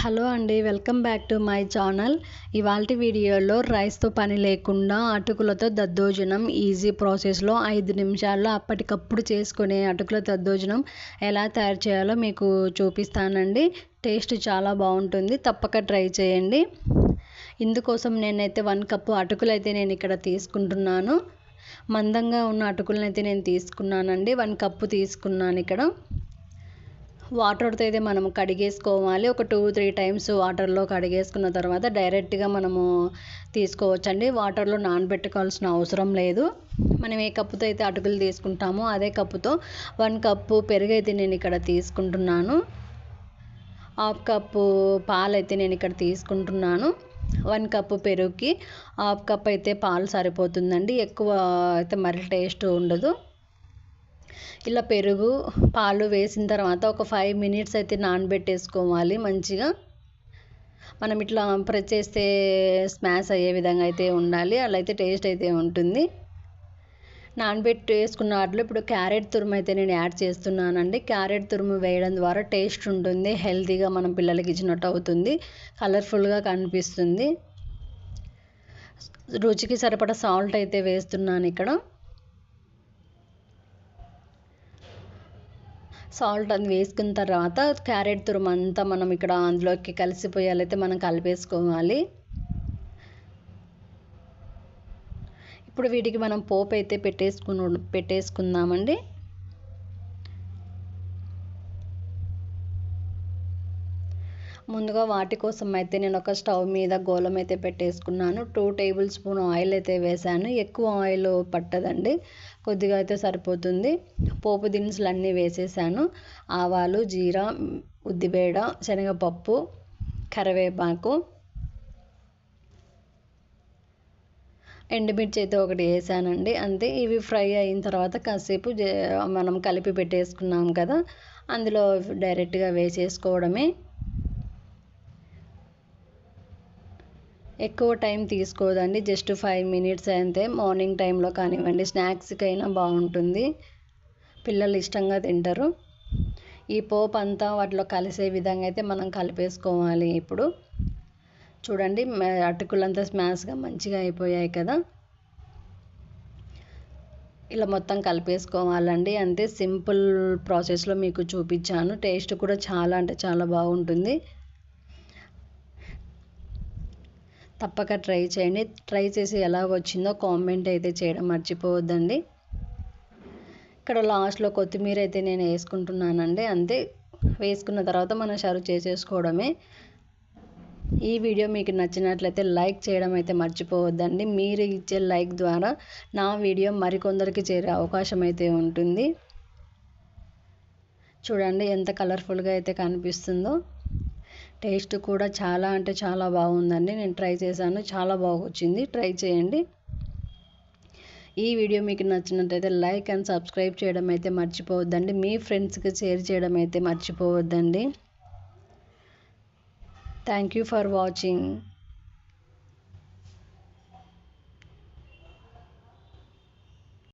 Hello అండి welcome back to my channel. ఇవాళ వీడియోలో రైస్తో పని లేకుండా అటుకులతో దద్దోజనం ఈజీ ప్రాసెస్లో ఐదు నిమిషాల్లో అప్పటికప్పుడు చేసుకునే అటుకుల దద్దోజనం ఎలా తయారు చేయాలో మీకు చూపిస్తానండి. టేస్ట్ చాలా బాగుంటుంది తప్పక ట్రై చేయండి. ఇందుకోసం నేనైతే వన్ కప్పు అటుకులు అయితే నేను ఇక్కడ తీసుకుంటున్నాను. మందంగా ఉన్న అటుకులను అయితే నేను తీసుకున్నానండి వన్ కప్పు తీసుకున్నాను ఇక్కడ. వాటర్తో అయితే మనం కడిగేసుకోవాలి. ఒక టూ త్రీ టైమ్స్ వాటర్లో కడిగేసుకున్న తర్వాత డైరెక్ట్గా మనము తీసుకోవచ్చండి. వాటర్లో నానబెట్టుకోవాల్సిన అవసరం లేదు. మనం ఏ కప్పుతో అయితే అటుకులు తీసుకుంటామో అదే కప్పుతో వన్ కప్పు పెరుగు అయితే నేను ఇక్కడ తీసుకుంటున్నాను. హాఫ్ కప్పు పాలు అయితే నేను ఇక్కడ తీసుకుంటున్నాను. వన్ కప్పు పెరుగుకి హాఫ్ కప్ అయితే పాలు సరిపోతుందండి. ఎక్కువ అయితే మరి టేస్ట్ ఉండదు. ఇలా పెరుగు పాలు వేసిన తర్వాత ఒక ఫైవ్ మినిట్స్ అయితే నానబెట్టేసుకోవాలి మంచిగా. మనం ఇట్లా ప్రెస్ చేస్తే స్మాష్ అయ్యే విధంగా అయితే ఉండాలి. అలా అయితే టేస్ట్ అయితే ఉంటుంది. నానబెట్టి వేసుకున్న వాటిలో ఇప్పుడు క్యారెట్ తురుము అయితే నేను యాడ్ చేస్తున్నానండి. క్యారెట్ తురుము వేయడం ద్వారా టేస్ట్ ఉంటుంది హెల్తీగా మనం పిల్లలకి ఇచ్చినట్టు అవుతుంది కలర్ఫుల్గా కనిపిస్తుంది. రుచికి సరిపడా సాల్ట్ అయితే వేస్తున్నాను ఇక్కడ. సాల్ట్ అది వేసుకున్న తర్వాత క్యారెట్ తురుము అంతా మనం ఇక్కడ అందులోకి కలిసిపోయాలైతే మనం కలిపేసుకోవాలి. ఇప్పుడు వీటికి మనం పోపు అయితే పెట్టేసుకుని పెట్టేసుకుందామండి. ముందుగా వాటి కోసం అయితే నేను ఒక స్టవ్ మీద గోలం అయితే పెట్టేసుకున్నాను. టూ టేబుల్ స్పూన్ ఆయిల్ అయితే వేసాను ఎక్కువ ఆయిల్ పట్టదండి. కొద్దిగా అయితే సరిపోతుంది. పోపు దినుసులు అన్నీ వేసేసాను. ఆవాలు జీరా ఉద్దిబేడ శనగపప్పు కరివేపాకు ఎండుమిర్చి అయితే ఒకటి వేసానండి. అంతే. ఇవి ఫ్రై అయిన తర్వాత కాసేపు మనం కలిపి పెట్టేసుకున్నాం కదా అందులో డైరెక్ట్గా వేసేసుకోవడమే. ఎక్కువ టైం తీసుకోదండి. జస్ట్ ఫైవ్ మినిట్స్ అయితే మార్నింగ్ టైంలో కానివ్వండి. స్నాక్స్కి అయినా బాగుంటుంది. పిల్లలు ఇష్టంగా తింటారు. ఈ పోపు అంతా వాటిలో కలిసే విధంగా అయితే మనం కలిపేసుకోవాలి ఇప్పుడు. చూడండి అటుకులంతా స్మాష్గా మంచిగా అయిపోయాయి కదా. ఇలా మొత్తం కలిపేసుకోవాలండి. అంతే. సింపుల్ ప్రాసెస్లో మీకు చూపించాను. టేస్ట్ కూడా చాలా అంటే చాలా బాగుంటుంది. తప్పక ట్రై చేయండి. ట్రై చేసి ఎలా వచ్చిందో కామెంట్ అయితే చేయడం మర్చిపోవద్దండి. ఇక్కడ లాస్ట్లో కొత్తిమీర అయితే నేను వేసుకుంటున్నానండి. అంతే. వేసుకున్న తర్వాత మనం సర్వ్ చేసేసుకోవడమే. ఈ వీడియో మీకు నచ్చినట్లయితే లైక్ చేయడం అయితే మర్చిపోవద్దండి. మీరు ఇచ్చే లైక్ ద్వారా నా వీడియో మరికొందరికి చేరే అవకాశం అయితే ఉంటుంది. చూడండి ఎంత కలర్ఫుల్గా అయితే కనిపిస్తుందో. టేస్ట్ కూడా చాలా అంటే చాలా బాగుందండి. నేను ట్రై చేశాను. చాలా బాగొచ్చింది. ట్రై చేయండి. ఈ వీడియో మీకు నచ్చినట్లయితే లైక్ అండ్ సబ్స్క్రైబ్ చేయడం అయితే మర్చిపోవద్దండి. మీ ఫ్రెండ్స్కి షేర్ చేయడం అయితే మర్చిపోవద్దండి. Thank you for watching.